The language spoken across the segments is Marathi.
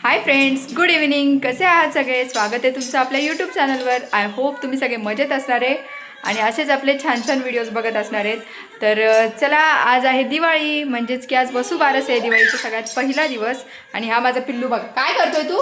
हाय फ्रेंड्स गुड इव्हिनिंग कसे आहात सगळे? स्वागत आहे तुमचं आपल्या यूट्यूब चॅनलवर आय होप तुम्ही सगळे मजेत असणार आहे आणि असेच आपले छान छान व्हिडिओज बघत असणार आहेत. तर चला आज आहे दिवाळी. म्हणजेच की आज वसुबारस आहे दिवाळीचा सगळ्यात पहिला दिवस. आणि हा माझा पिल्लू बघ. काय करतोय तू?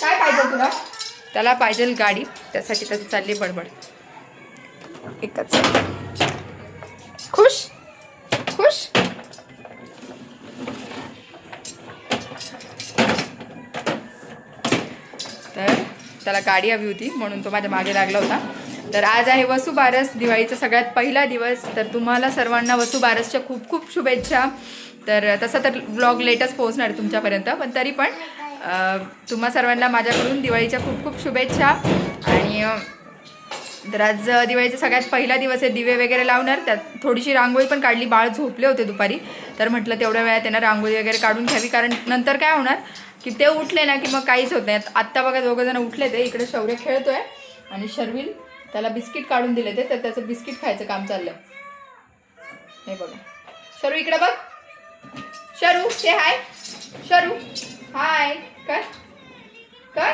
काय पाहिजे तुला? त्याला पाहिजे गाडी. त्यासाठी त्याची चालली बडबड. एकच. खुश? खुश? तर त्याला गाडी हवी होती म्हणून तो माझ्या मागे लागला होता. तर आज आहे वसुबारस दिवाळीचा सगळ्यात पहिला दिवस. तर तुम्हाला सर्वांना वसुबारसच्या खूप खूप शुभेच्छा. तर तसं तर ब्लॉग लेटच पोहोचणार तुमच्यापर्यंत पण तरी पण तुम्हा सर्वांना माझ्याकडून दिवाळीच्या खूप खूप शुभेच्छा. आणि तर आज दिवाळीचा सगळ्यात पहिला दिवस आहे दिवे वगैरे लावणार. त्यात थोडीशी रांगोळी पण काढली बाळ झोपले होते दुपारी. तर म्हटलं तेवढ्या वेळात त्यांना रांगोळी वगैरे काढून घ्यावी कारण नंतर काय होणार? की ते उठले ना की मग काहीच होत नाही. आत्ता बघा दोघं जण उठले ते इकडे शौर्य खेळतोय आणि शर्विल त्याला बिस्किट काढून दिले ते तर त्याचं बिस्किट खायचं काम चाललं. हे बघा. शरू इकडे बघ. शरू से हाय. शरू. हाय. कर. कर.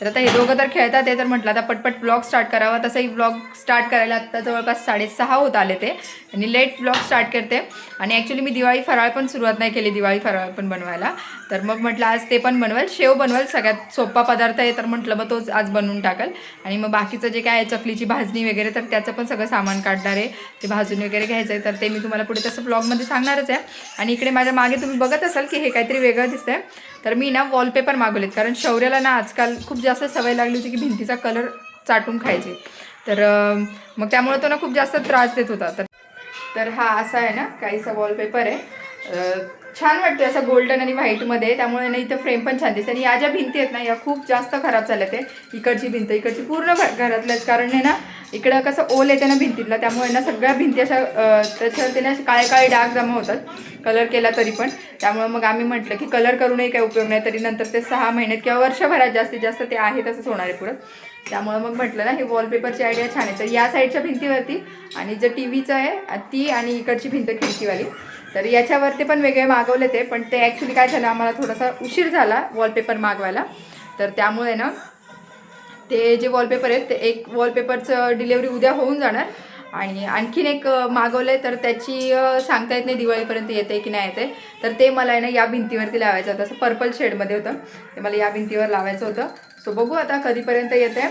तर आता हे दोघं तर खेळतात ते तर म्हटलं आता पटपट ब्लॉग स्टार्ट करावा. तसंही ब्लॉग स्टार्ट करायला आता जवळपास साडेसहा होत आले ते. आणि लेट ब्लॉग स्टार्ट करते. आणि ॲक्च्युली मी दिवाळी फराळ पण सुरुवात नाही केली दिवाळी फराळ पण बनवायला. तर मग म्हटलं आज ते पण बनवाल. शेव बनवाल सगळ्यात सोपा पदार्थ आहे तर म्हटलं मग तोच आज बनवून टाकल. आणि मग बाकीचं जे काय आहे चकलीची भाजणी वगैरे तर त्याचं पण सगळं सामान काढणार आहे. ते भाजून वगैरे घ्यायचं आहे तर ते मी तुम्हाला पुढे तसं ब्लॉगमध्ये सांगणारच आहे. आणि इकडे माझ्या मागे तुम्ही बघत असाल की हे काहीतरी वेगळं दिसतंय. तर मी ना वॉलपेपर मागवलेत कारण शौर्याला ना आजकाल खूप जास्त सवय लागली होती की भिंतीचा कलर चाटून खायचे. तर मग त्यामुळे तो ना खूप जास्त त्रास देत होता. तर तर हा असा आहे ना काहीसा वॉलपेपर आहे. छान वाटतं असं गोल्डन आणि व्हाईटमध्ये त्यामुळे ना इथं फ्रेम पण छान दिसते. आणि या ज्या भिंती आहेत ना या खूप जास्त खराब झाल्या ते. इकडची भिंत इकडची पूर्ण घ- घरातल्याच कारण आहे ना इकडं कसं ओल येते ना भिंतीतला त्यामुळे ना सगळ्या भिंती अशा त्याच्यावरती ना काळे काळे डाग जमा होतात. कलर केला तरी पण. त्यामुळे मग आम्ही म्हटलं की कलर करूनही काही उपयोग नाही. तरी नंतर ते सहा महिन्यात किंवा वर्षभरात जास्तीत जास्त ते आहे तसंच होणार आहे पुढं. त्यामुळे मग म्हटलं ना हे वॉलपेपरची आयडिया छान आहे. तर या साईडच्या भिंतीवरती आणि जे टी व्हीचं आहे ती आणि इकडची भिंत खिडकीवाली. तर याच्यावरती पण वेगळे मागवले ते पण ते ॲक्च्युली काय झालं आम्हाला थोडासा उशीर झाला वॉलपेपर मागवायला. तर त्यामुळे ना ते जे वॉलपेपर आहेत ते एक वॉलपेपरचं डिलेवरी उद्या होऊन जाणार. आणि आणखीन एक मागवलं तर त्याची सांगता येत नाही दिवाळीपर्यंत येते की नाही येते तर ते मला आहे ना या भिंतीवरती लावायचं होतं. असं पर्पल शेडमध्ये होतं. ते मला या भिंतीवर लावायचं होतं. सो बघू आता कधीपर्यंत येते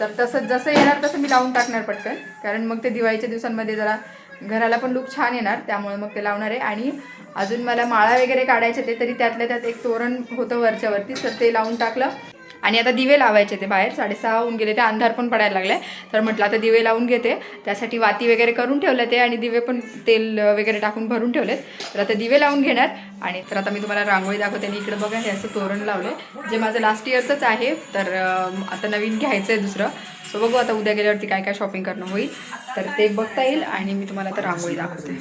तर तसं जसं येणार तसं मी लावून टाकणार पटकन. कारण मग ते दिवाळीच्या दिवसांमध्ये जरा घराला पण लुक छान येणार त्यामुळे मग ते लावणार आहे. आणि अजून मला माळा वगैरे काढायचे ते तरी त्यातल्या त्यात एक तोरण होतं वरच्यावरती तर ते लावून टाकलं. आणि आता दिवे लावायचे ते बाहेर साडेसहा होऊन गेले ते अंधार पण पडायला लागले. तर म्हटलं आता दिवे लावून घेते. त्यासाठी वाती वगैरे करून ठेवले ते आणि दिवे पण तेल वगैरे टाकून भरून ठेवलेत. तर आता दिवे लावून घेणार. आणि तर आता मी तुम्हाला रांगोळी दाखवते. आणि इकडं बघा हे असं तोरण लावलं. जे माझं लास्ट इयरचंच आहे. तर आता नवीन घ्यायचं आहे दुसरं. सो बघू आता उद्या गेल्यावरती काय काय शॉपिंग करणं होईल. तर ते बघता येईल आणि मी तुम्हाला आता रांगोळी दाखवते.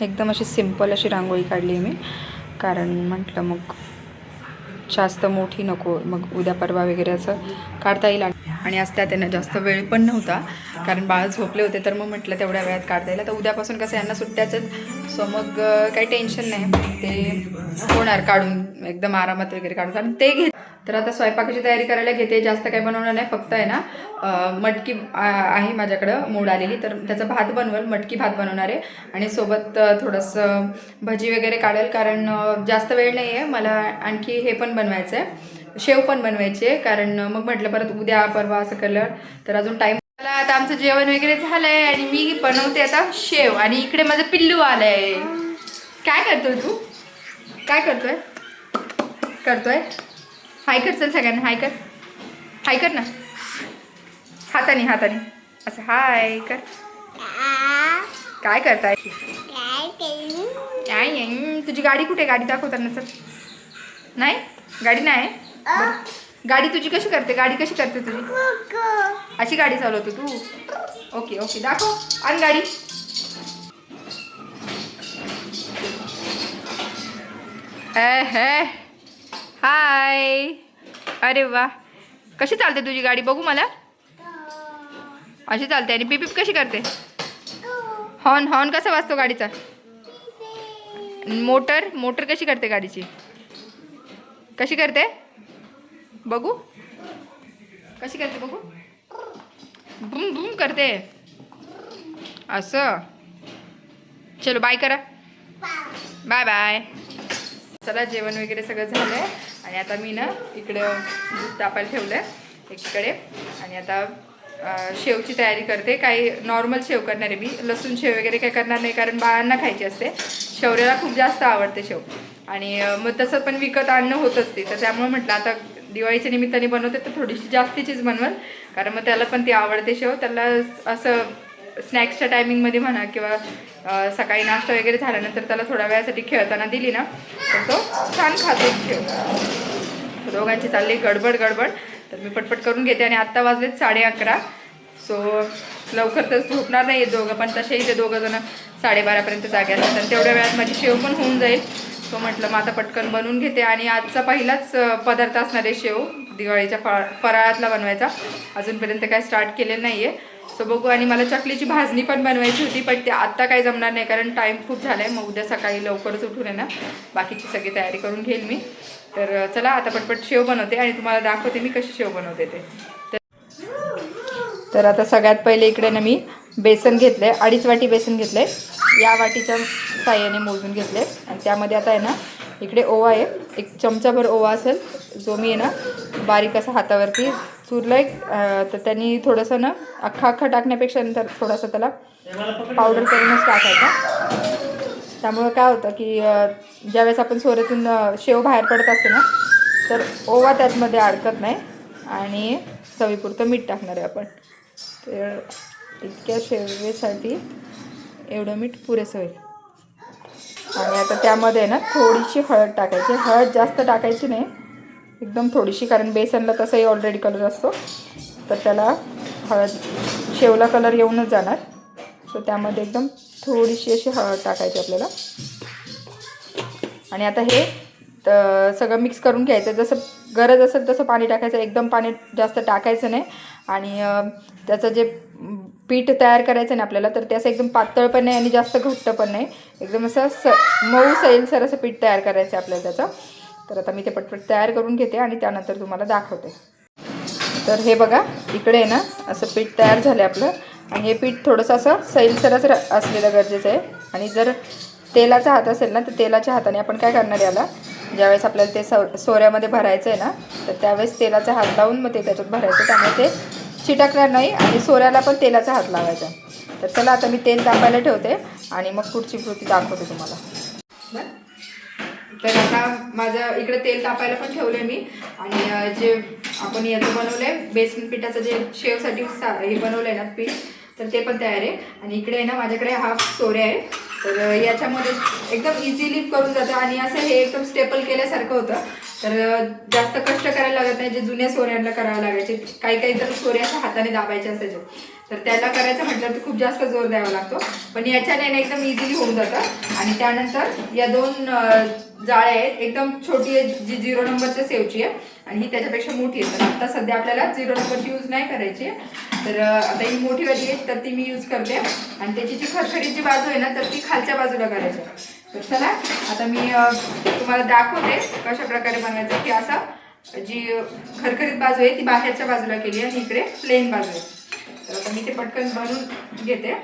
एकदम अशी सिंपल अशी रांगोळी काढली आहे मी. कारण म्हटलं मग जास्त मोठी नको मग उद्या परवा वगैरे असं काढता येईल. आणि- आज त्या त्यांना जास्त वेळ पण नव्हता कारण बाळ झोपले होते तर मग म्हटलं तेवढ्या वेळात काढता येईल. तर उद्यापासून कसं यांना सुट्ट्याच सो मग काही टेन्शन नाही. ते होणार काढून एकदम आरामात वगैरे काढून. कारण ते घेत तर आता स्वयंपाकाची तयारी करायला घेते जास्त काही बनवणार नाही फक्त आहे ना मटकी आहे माझ्याकडं मोड आलेली. तर त्याचा भात बनवेल मटकी भात बनवणार आहे. आणि सोबत थोडंसं भजी वगैरे काढेल कारण जास्त वेळ नाही आहे. मला आणखी हे पण बनवायचं आहे. शेव पण बनवायचे कारण मग म्हटलं परत उद्या परवा असं केलं तर अजून टाईम मला आता आमचं जेवण वगैरे झालंय आणि मी बनवते आता शेव. आणि इकडे माझं पिल्लू आलंय. काय करतोय तू? काय करतोय? करतोय? हाय कर चल सगळ्यांना हाय कर. हाय कर ना. हाताने हाताने. असं हाय कर. काय करताय? काय तुझी गाडी कुठे गाडी दाखवताना सर नाही? गाडी नाही? गाडी तुझी कशी करते? गाडी कशी करते तुझी? अशी गाडी चालवतो तू. Okay okay. दाखव. आण गाडी. हाय. अरे वा. कशी चालते तुझी गाडी? बघू मला. अशी चालते आणि पिपिप कशी करते? हॉर्न हॉर्न कसा वाजतो गाडीचा? मोटर मोटर कशी करते गाडीची? कशी करते? बघू. कशी करते बघू? बुम बुम करते. असं. चलो बाय करा. बाय बाय चला जेवण वगैरे सगळं झालं आणि आता मी ना इकडं दूध तापायला ठेवलं आहे एकीकडे. आणि आता शेवची तयारी करते. काही नॉर्मल शेव करणार आहे मी. लसूण शेव वगैरे काही करणार नाही कारण बाळांना खायची असते. शौर्याला खूप जास्त आवडते शेव. आणि मग तसं पण विकत आणणं होत असते. तर त्यामुळे म्हटलं आता दिवाळीच्या निमित्ताने बनवते तर थोडीशी जास्तीचीच बनवल. कारण मग त्याला पण ती आवडते शेव. त्याला असं स्नॅक्सच्या टायमिंगमध्ये म्हणा किंवा सकाळी नाश्ता वगैरे झाल्यानंतर त्याला थोड्या वेळासाठी खेळताना दिली ना तर तो छान खातो खेळ दोघांची चालली गडबड गडबड. तर मी पटपट करून घेते आणि आत्ता वाजलेत साडे अकरा. सो लवकर तर झोपणार नाही आहेत दोघं पण तसेही ते दोघं जण साडेबारापर्यंत जागे असतात आणि तेवढ्या वेळात माझी शेव पण होऊन जाईल. सो म्हटलं मग आता पटकन बनवून घेते आणि आजचा पहिलाच पदार्थ असणार आहे शेव दिवाळीच्या फळा फराळातला बनवायचा. अजूनपर्यंत काय स्टार्ट केलेलं नाही आहे सो बघू. आणि मला चकलीची भाजणी पण बनवायची होती पण ते आत्ता काय जमणार नाही कारण टाईम खूप झाला आहे मग उद्या सकाळी लवकरच उठून आहे ना बाकीची सगळी तयारी करून घेईल मी. तर चला आता पटपट शेव बनवते आणि तुम्हाला दाखवते मी कशी शेव बनवते ते. तर आता सगळ्यात पहिले इकडे ना मी बेसन घेतलं आहे अडीच वाटी बेसन घेतलं आहे या वाटीच्या साह्याने मोजून घेतले आणि त्यामध्ये आता आहे ना इकडे ओवा आहे. एक चमचाभर ओवा असेल जो मी आहे ना बारीक असा हातावरती चुरला आहे तर त्यांनी थोडंसं ना अख्खा अख्खा टाकण्यापेक्षा नंतर थोडासा त्याला पावडर करूनच टाकायचा. त्यामुळं काय होतं की ज्यावेळेस आपण सोऱ्यातून शेव बाहेर पडत असते ना तर ओवा त्यातमध्ये अडकत नाही आणि चवीपुरतं मीठ टाकणार आहे आपण. तर इतक्या शेवेसाठी एवढं मीठ पुरेसं होईल. आणि आता त्यामध्ये ना थोडीशी हळद टाकायची. हळद जास्त टाकायची नाही. एकदम थोडीशी कारण बेसनला तसंही ऑलरेडी कलर असतो. तर त्याला हळद शेवला कलर येऊनच जाणार. सो त्यामध्ये एकदम थोडीशी अशी हळद टाकायची आपल्याला. आणि आता हे तर सगळं मिक्स करून घ्यायचं. जसं गरज असेल तसं पाणी टाकायचं. एकदम पाणी जास्त टाकायचं नाही. आणि त्याचं जे पीठ तयार करायचं ना आपल्याला तर ते असं एकदम पातळ पण नाही आणि जास्त घट्ट पण नाही. एकदम असं स मऊ सैलसर असं पीठ तयार करायचं आहे आपल्याला त्याचं. तर आता मी ते पटपट तयार करून घेते आणि त्यानंतर तुम्हाला दाखवते. तर हे बघा इकडे आहे ना असं पीठ तयार झालं आहे आपलं. आणि हे पीठ थोडंसं असं सैलसरच असलेलं गरजेचं आहे. आणि जर तेलाचा हात असेल ना तर तेलाच्या हाताने आपण काय करणार याला? ज्यावेळेस आपल्याला ते सो सोऱ्यामध्ये भरायचं आहे ना तर त्यावेळेस तेलाचा हात लावून मग ते त्याच्यात भरायचं. त्यामुळे ते चिटकणार नाही आणि सोऱ्याला पण तेलाचा हात लावायचा. तर चला आता मी तेल तापायला ठेवते आणि मग पुढची कृती दाखवते तुम्हाला. तर आता माझं इकडे तेल तापायला पण ठेवलंय मी. आणि जे आपण याचं बनवलं आहे बेसन पिठाचं जे शेवसाठी सा हे आहे ना पीठ तर ते पण तयार आहे. आणि इकडे आहे ना माझ्याकडे हा सोरे आहे. तर याच्यामध्ये एकदम इझिली करून जातं. आणि असं हे एकदम स्टेपल केल्यासारखं होतं. तर जास्त कष्ट करायला लागत नाही जे जुन्या सोऱ्यांना करावं लागायचे. काही काही तर सोऱ्याच्या हाताने दाबायच्या असायचे तर त्याला करायचं म्हटलं तर खूप जास्त जोर द्यावा लागतो. पण याच्याने ना एकदम इझिली होऊन जातं. आणि त्यानंतर या दोन जाळ्या आहेत एकदम छोटी आहे जी झिरो नंबरच्या सेवची आहे आणि ही त्याच्यापेक्षा मोठी आहे तर आता सध्या आपल्याला झिरो नंबरची यूज नाही करायची. तर आता ही मोठी वाली आहे तर ती मी यूज करते. आणि त्याची जी खरखरीची बाजू आहे ना तर ती खालच्या बाजूला करायची. आहे. तर चला आता मी तुम्हाला दाखवते कशा प्रकारे बनवायचं की असा जी खरखरीत बाजू आहे ती बाहेरच्या बाजूला केली आहे आणि इकडे प्लेन बाजू आहे. तर आता मी ते पटकन बनवून घेते.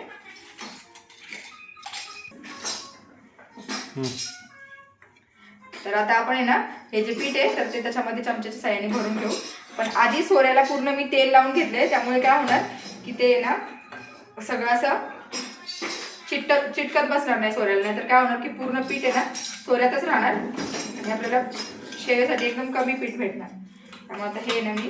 तर आता आपण आहे ना हे जे पीठ आहे तर ते त्याच्यामध्ये चमच्याच्या साह्याने भरून घेऊ. पण आधी सोऱ्याला पूर्ण मी तेल लावून घेतले त्यामुळे काय होणार की ते ना सगळं असं चिटक चिटकत बसणार नाही सोऱ्याला नाही तर काय होणार की पूर्ण पीठ आहे ना सोऱ्यातच राहणार. आणि आपल्याला शेवेसाठी एकदम कमी पीठ भेटणार. त्यामुळे आता हे ना मी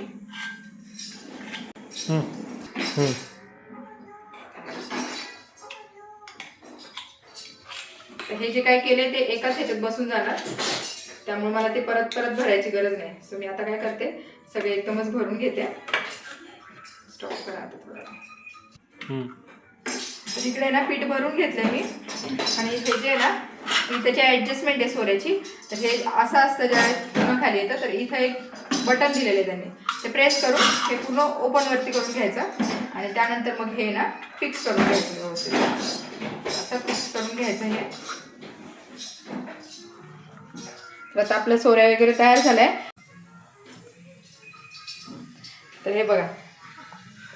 हे जे काय केले ते एकाच ह्याच्यात बसून जाणार. त्यामुळे मला ते परत परत भरायची गरज नाही. सो मी आता काय करते सगळे एकदमच भरून घेते. स्टॉप करा आता थोडं. इकडे ना पीठ भरून घेतलं मी. आणि हे जे आहे ना त्याची ॲडजस्टमेंट आहे सोऱ्याची. तर हे असं असतं ज्या पूर्ण खाली येतं तर इथं एक बटन दिलेलं आहे त्यांनी. ते प्रेस करून हे पूर्ण ओपनवरती करून घ्यायचं. आणि त्यानंतर मग हे ना फिक्स करून घ्यायचं व्यवस्थित. असं फिक्स करून घ्यायचं हे. तर आता सोऱ्या वगैरे तयार झाल्या. तर हे बघा.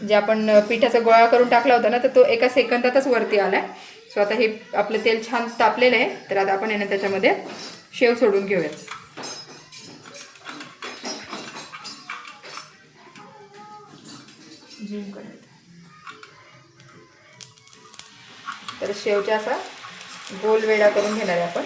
जे आपण पिठाचा गोळा करून टाकला होता ना तर तो एका सेकंदातच वरती आलाय. सो आता हे आपलं तेल छान तापलेलं आहे. तर आता आपण आहे ना त्याच्यामध्ये शेव सोडून घेऊयात. तर शेवच्या असा गोल वेळा करून घेणार आहे आपण.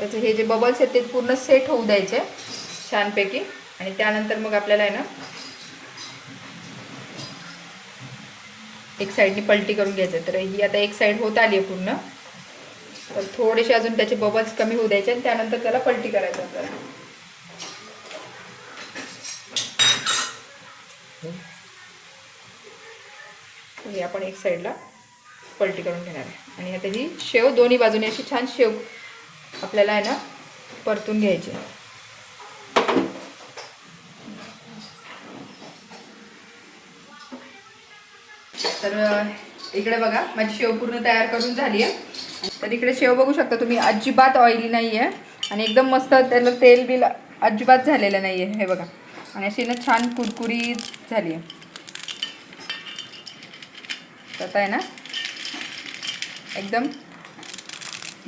त्याचे हे जे बबल्स आहेत ते पूर्ण सेट होऊ द्यायचे छानपैकी. आणि त्यानंतर मग आपल्याला आहे ना एक साईडनी पलटी करून घ्यायचं. तर ही आता एक साईड होत आली आहे पूर्ण. तर थोडेसे अजून त्याचे बबल्स कमी होऊ द्यायचे आणि त्यानंतर त्याला पलटी करायचं आपल्याला. तर हे आपण एक साईडला पलटी करून घेणार आहे. आणि आता ही शेव दोन्ही बाजूने अशी छान शेव आपल्याला आहे ना परतून घ्यायचे. तर इकडे बघा माझी शेव पूर्ण तयार करून झाली आहे तर इकडे शेव बघू शकता तुम्ही अजिबात ऑइली नाही आहे आणि एकदम मस्त त्याला तेल बिल अजिबात झालेलं नाही आहे हे बघा. आणि अशी ना छान कुरकुरी झाली आहे आता आहे ना एकदम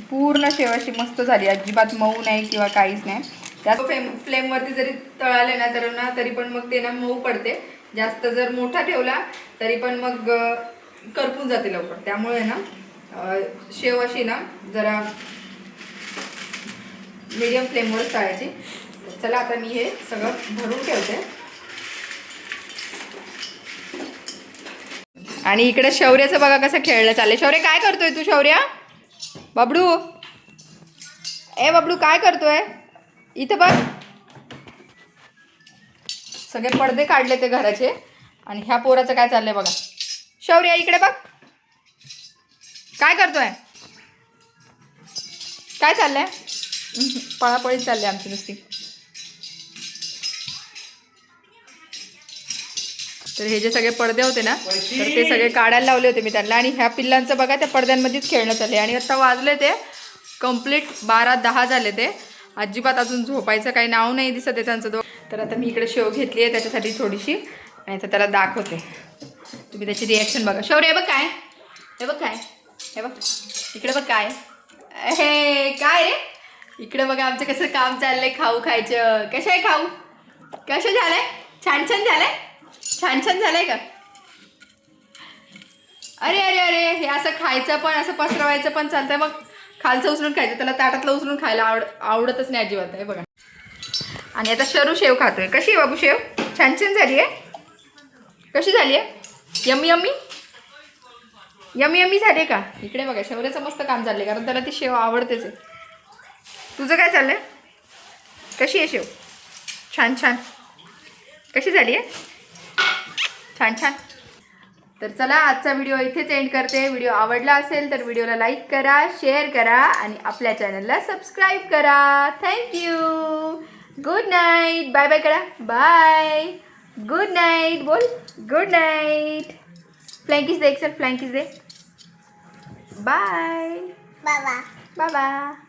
पूर्ण शेवाशी मस्त झाली. अजिबात मऊ नाही किंवा काहीच नाही. त्यात फ्लेम फ्लेमवरती जरी तळाले ना तर ना तरी पण मग ते ना मऊ पडते. जास्त जर मोठा ठेवला तरी पण मग करपून जाते लवकर. त्यामुळे ना शेव अशी ना जरा मीडियम फ्लेमवरच तळायची. चला आता मी हे सगळं भरून ठेवते. आणि इकडे शौर्याचं बघा कसं खेळलं चाललंय. शौर्य काय करतोय तू शौर्या? बबडू. ए बबडू काय करतोय? इथं बघ. सगळे पडदे काढले ते घराचे. आणि ह्या पोराचं काय चाललंय बघा. शौर्य इकडे बघ. काय करतोय? काय चाललंय? पळापळी पळापळीत चालली आमची नुसती. तर हे जे सगळे पडदे होते ना तर ते सगळे काढायला लावले होते मी त्यांना. आणि ह्या पिल्लांचं बघा त्या पडद्यांमध्येच खेळणं चालले आणि आता वाजले ते कंप्लीट बारा दहा झाले ते. अजिबात अजून झोपायचं काही नाव नाही दिसत आहे त्यांचं दो तर आता मी इकडे शेव घेतली आहे त्याच्यासाठी थोडीशी. आणि आता त्याला दाखवते. तुम्ही त्याची रिॲक्शन बघा. शौर्य हे बघ काय. हे बघ काय. हे बघ. इकडे बघ काय. हे काय रे? इकडे बघा आमचं कसं काम चाललंय खाऊ खायचं. कसं आहे खाऊ? कसं झालंय? छान छान झालंय? छान छान झालंय का अरे अरे अरे हे असं खायचं पण असं पसरवायचं पण चालतंय मग खालचं उचलून खायचं त्याला ताटातलं उचलून खायला आवड आवडतच नाही अजिबात आहे बघा. आणि आता शरू शेव खातोय. कशी आहे बाबू शेव? छान छान झाली आहे? कशी झाली आहे? यमी यमी यमी यम्मी झाली का? इकडे बघा शेवऱ्याचं मस्त काम चाललंय कारण त्याला ती शेव आवडतेच आहे. तुझं काय चाललं कशी आहे शेव? छान छान कशी झाली आहे? छान छान. तर चला आजचा व्हिडिओ इथेच एंड करते. व्हिडिओ आवडला असेल तर व्हिडिओला लाईक करा शेअर करा आणि आपल्या चॅनलला सबस्क्राईब करा. Thank you good night bye bye करा. बाय गुड नाईट बोल. गुड नाईट फ्लँकीज दे एक्सेल फ्लँकीज दे बाय बाबा बाय बाय